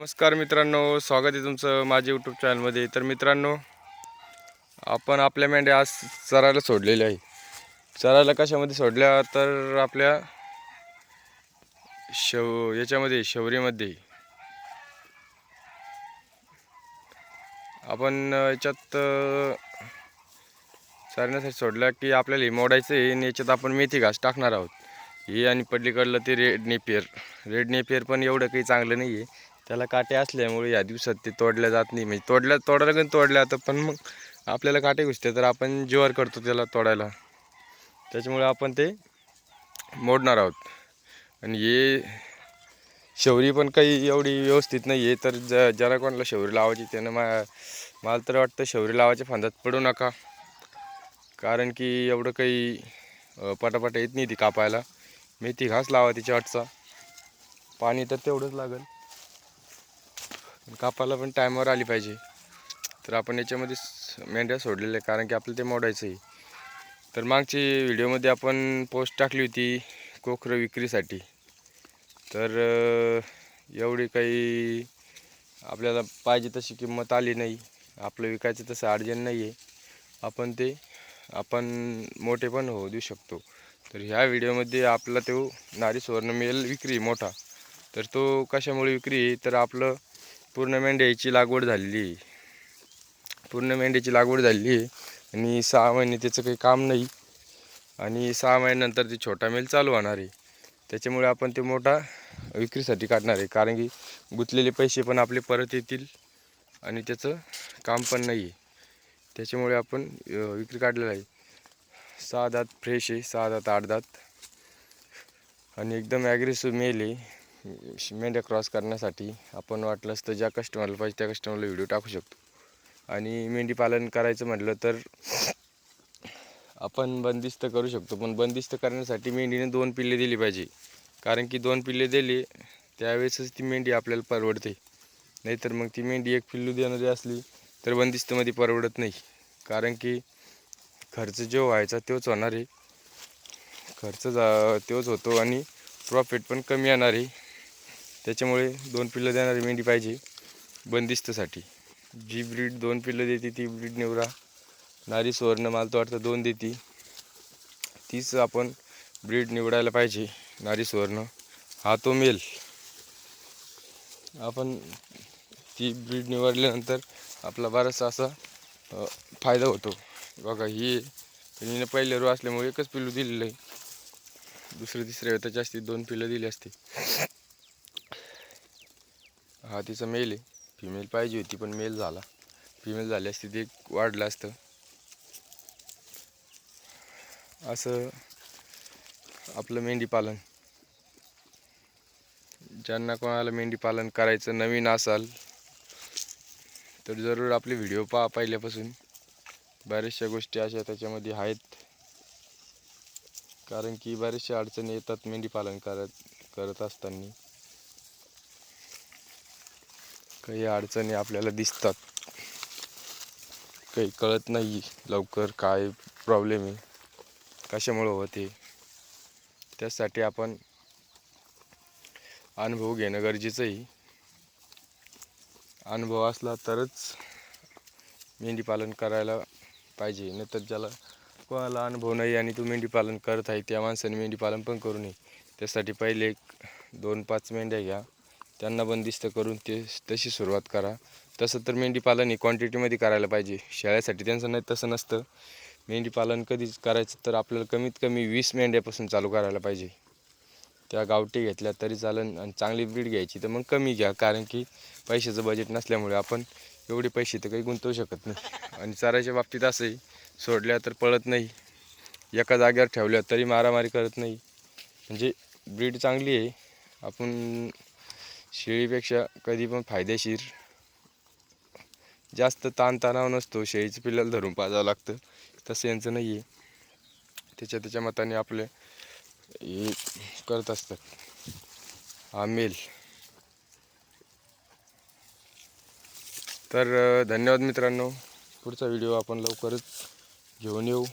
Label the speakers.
Speaker 1: नमस्कार मित्रांनो स्वागत आहे तुमचं माझ्या यूट्यूब चॅनलमध्ये तर मित्रांनो आपण आपल्या मेंढ्या आज चरायला सोडलेल्या आहे चरायला कशामध्ये सोडल्या? तर आपल्या शव याच्यामध्ये शौर्यमध्ये. आपण याच्यात चरण्यासाठी सोडल्या की आपल्याला हे मोडायचं आहे आणि याच्यात आपण मेथी घास टाकणार आहोत. हे आणि पडलीकडलं ते रेड नेपियर. रेड नेपियर पण एवढं काही चांगलं नाही आहे त्याला काटे असल्यामुळे या दिवसात ते तोडल्या जात नाही. म्हणजे तोडल्या तोडायला पण तोडल्या जातं पण मग आपल्याला काटे घुसते तर आपण जीवार करतो त्याला तोडायला. त्याच्यामुळे आपण ते मोडणार आहोत. आणि हे शौरी पण काही एवढी व्यवस्थित नाही आहे तर ज ज्याला कोणाला शौरी लावायची त्यानं मा मला तर वाटतं शौरी लावायच्या फांद्यात पडू नका. कारण की एवढं काही पटापटा पटापट येत नाही ती कापायला. मेथी घास लावा तिच्या वाटचा पाणी तर तेवढंच लागेल. कापायला पण टायमावर आली पाहिजे. तर आपण याच्यामध्ये मेंढ्या सोडलेल्या आहे कारण की आपल्याला ते मोडायचं आहे तर मागची व्हिडिओमध्ये आपण पोस्ट टाकली होती कोखरं विक्रीसाठी. तर एवढी काही आपल्याला पाहिजे तशी किंमत आली नाही. आपलं विकायचं तसं अर्जंट नाही आहे आपण ते आपण मोठे पण होऊ देऊ शकतो. तर ह्या व्हिडिओमध्ये आपला तो नारी सुवर्ण मेल विक्री मोठा. तर तो कशामुळे विक्री आहे? तर आपलं पूर्ण मेंढ्याची लागवड झालेली आहे. पूर्ण मेंढ्याची लागवड झालेली आहे. आणि सहा महिने त्याचं काही काम नाही. आणि सहा महिन्यानंतर ते छोटा मेल चालू होणार आहे. त्याच्यामुळे आपण ते मोठा विक्रीसाठी काढणार आहे. कारण की गुंतलेले पैसे पण आपले परत येतील. आणि त्याचं काम पण नाही आहे. त्याच्यामुळे आपण विक्री काढलेला आहे. सहा दात फ्रेश आहे. सहा दात आठ दात. आणि एकदम ॲग्रेसिव्ह मेल आहे. मेंढ्या क्रॉस करण्यासाठी आपण वाटलंच तर ज्या कस्टमरला पाहिजे त्या कस्टमरला व्हिडिओ टाकू शकतो. आणि मेंढी पालन करायचं म्हटलं तर आपण बंदिस्त करू शकतो. पण बंदिस्त करण्यासाठी मेंढीने दोन पिल्ले दिली पाहिजे. कारण की दोन पिल्ले दिले त्यावेळेसच ती मेंढी आपल्याला परवडते. नाहीतर मग ती मेंढी एक पिल्लू देणारी असली तर बंदिस्तमध्ये परवडत नाही. कारण की खर्च जो व्हायचा तोच होणार आहे. खर्च जा तोच होतो आणि प्रॉफिट पण कमी येणार आहे. त्याच्यामुळे दोन पिल्लं देणारी मेंढी पाहिजे बंदिस्तसाठी. जी ब्रीड दोन पिल्लं देते ती ब्रीड निवडा नारी सुवर्ण मला तर वाटतं दोन देते. तीच आपण ब्रीड निवडायला पाहिजे नारी सुवर्ण. हा तो मेल. आपण ती ब्रीड निवडल्यानंतर आपला बराचसा असा फायदा होतो. बघा ही हिने पहिले रो असल्यामुळे एकच पिल्लू दिलेलं आहे. दुसरं तिसऱ्या वेळेला जास्तीत दोन पिल्लं दिली असते. हा तिचा मेल आहे. फिमेल पाहिजे होती पण मेल झाला. फिमेल झाली असती ते वाढलं असतं. असं आपलं मेंढी पालन. ज्यांना कोणाला मेंढी पालन करायचं नवीन असाल तर जरूर आपले व्हिडिओ पहा पहिल्यापासून. बऱ्याचशा गोष्टी अशा त्याच्यामध्ये आहेत. कारण की बऱ्याचशा अडचणी येतात मेंढी पालन करत करत असताना. काही अडचणी आपल्याला दिसतात. काही कळत नाही लवकर काय प्रॉब्लेम आहे. कशामुळं होते? त्यासाठी आपण अनुभव घेणं गरजेचं आहे. अनुभव असला तरच मेंढी पालन करायला पाहिजे. नाहीतर ज्याला कोणाला अनुभव नाही आणि तो मेंढी पालन करत आहे त्या माणसाने मेंढी पालन पण करू नये. त्यासाठी पहिले एक दोन पाच मेंढ्या घ्या. त्यांना बंदिस्त करून ते तशी सुरुवात करा. तसं तर मेंढीपालन ही क्वांटिटीमध्ये करायला पाहिजे. शेळ्यासाठी त्यांचं नाही तसं नसतं. मेंढीपालन कधीच करायचं तर आपल्याला कमीत कमी वीस मेंढ्यापासून चालू करायला पाहिजे. त्या गावठी घेतल्या तरी चालेल आणि चांगली ब्रीड घ्यायची तर मग कमी घ्या. कारण की पैशाचं बजेट नसल्यामुळे आपण एवढे पैसे तर काही गुंतवू शकत नाही. आणि चाराच्या बाबतीत असंही सोडल्या तर पळत नाही. एका जागेवर ठेवल्या तरी मारामारी करत नाही. म्हणजे ब्रीड चांगली आहे. आपण शेळीपेक्षा कधी पण फायदेशीर. जास्त ताणतणाव नसतो शेळीचं पिल्लाला धरून पाजावं लागतं. तसं यांचं नाही आहे त्याच्या त्याच्या मताने आपले हे करत असतात. हा मेल तर धन्यवाद मित्रांनो. पुढचा व्हिडिओ आपण लवकरच घेऊन येऊ.